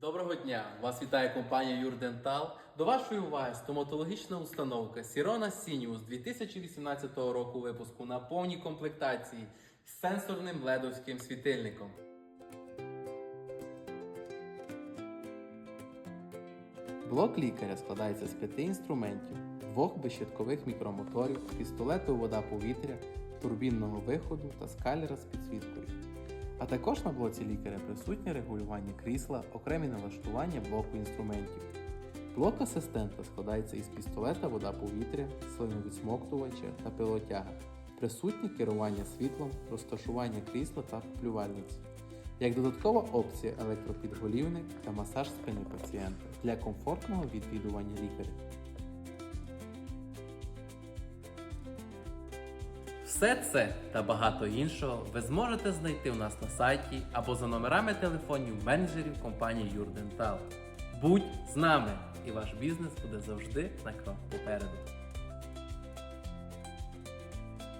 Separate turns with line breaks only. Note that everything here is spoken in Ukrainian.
Доброго дня! Вас вітає компанія Юрдентал. До вашої уваги стоматологічна установка Сірона Сініус 2018 року випуску на повній комплектації з сенсорним ледовським світильником. Блок лікаря складається з п'яти інструментів, двох безщиткових мікромоторів, пістолету вода-повітря, турбінного виходу та скалера з підсвіткою. А також на блоці лікаря присутнє регулювання крісла, окремі налаштування блоку інструментів. Блок асистента складається із пістолета вода-повітря, слиновідсмоктувача та пилотяга. Присутнє керування світлом, розташування крісла та плювальниці. Як додаткова опція електропідголівник та масаж спини пацієнта для комфортного відвідування лікаря. Все це та багато іншого ви зможете знайти у нас на сайті або за номерами телефонів менеджерів компанії Юрдентал. Будь з нами, і ваш бізнес буде завжди на крок попереду.